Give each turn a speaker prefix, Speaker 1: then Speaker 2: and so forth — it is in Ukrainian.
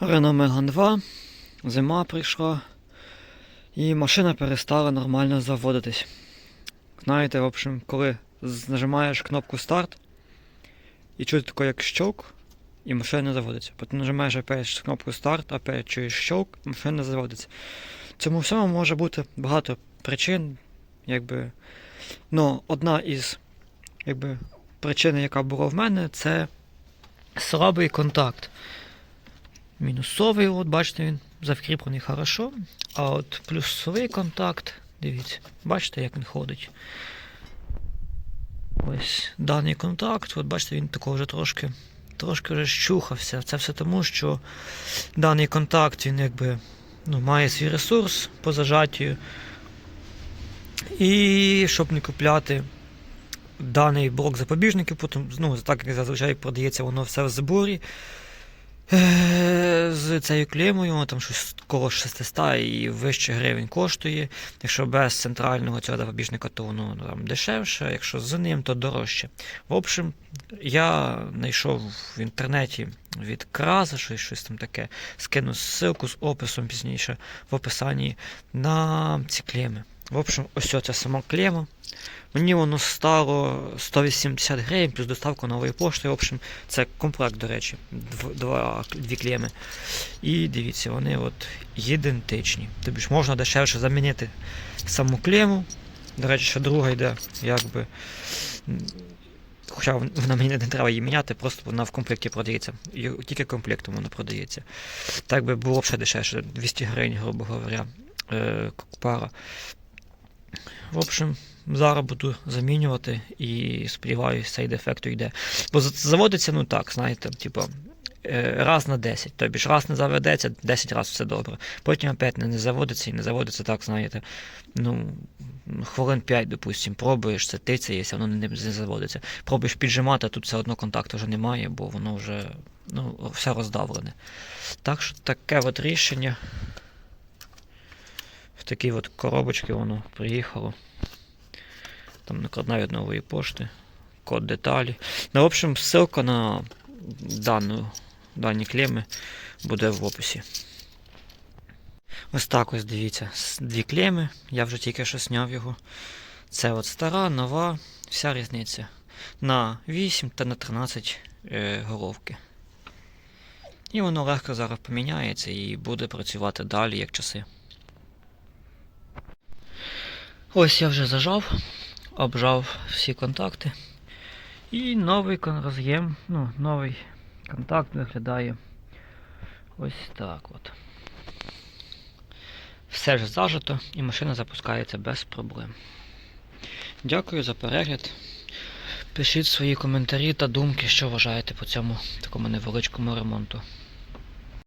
Speaker 1: Renault Megane 2, зима прийшла, і машина перестала нормально заводитись. Знаєте, в общем, коли нажимаєш кнопку старт, і чути таке як щелк, і машина не заводиться. Потім нажимаєш опять кнопку старт, опять чуєш щелк, і машина не заводиться. Цьому всьому може бути багато причин, якби. Ну, одна із якби, причин, яка була в мене, це слабий контакт. Мінусовий, от бачите, він завкріплений хорошо. А от плюсовий контакт, дивіться, бачите, як він ходить. Ось даний контакт, от бачите, він такого вже трошки, трошки вже щухався. Це все тому, що даний контакт він якби ну, має свій ресурс по зажаттю. І щоб не купляти даний блок запобіжників, потім, ну, так як зазвичай продається воно все в зборі. З цією клемою, воно там щось коло 600 і вище гривень коштує. Якщо без центрального цього запобіжника, то воно там дешевше, якщо з ним, то дорожче. В общем, я знайшов в інтернеті від Краза, щось, щось там таке, скину ссылку з описом пізніше в описанні на ці клеми. В общем, ось це сама клема. Мені воно стало 180 гривень плюс доставка нової пошти. В общем, це комплект, до речі, два, дві клеми. І дивіться, вони от ідентичні. Тобі ж можна дешевше замінити саму клему. До речі, ще друга йде, якби. Хоча вона мені не треба її міняти, просто вона в комплекті продається. І Тільки комплектом вона продається. Так би було б ще дешевше, 200 гривень, грубо говоря, е, пара. В общем, зараз буду замінювати і сподіваюся, цей дефект йде. Бо заводиться, ну так, знаєте, типу, е, раз на 10. Тобі ж раз не заведеться, 10 разів все добре. Потім опять не, заводиться і не заводиться так, знаєте. Ну, хвилин 5, допустим, пробуєш, це тицяється, воно не, не заводиться. Пробуєш піджимати, а тут все одно контакту вже немає, бо воно вже ну, все роздавлене. Так що таке от рішення. В такій от коробочці воно приїхало. Там накладна від нової пошти, код деталі. Ну, в общем, ссылка на дану, дані клеми буде в описі. Ось так ось дивіться. Дві клеми. Я вже тільки що зняв його. Це от стара, нова, вся різниця. На 8 та на 13 е, головки. І воно легко зараз поміняється і буде працювати далі, як часи. Ось я вже зажав, обжав всі контакти. І новий роз'єм, ну, новий контакт виглядає ось так от. Все ж зажито і машина запускається без проблем. Дякую за перегляд. Пишіть свої коментарі та думки, що вважаєте по цьому такому невеличкому ремонту.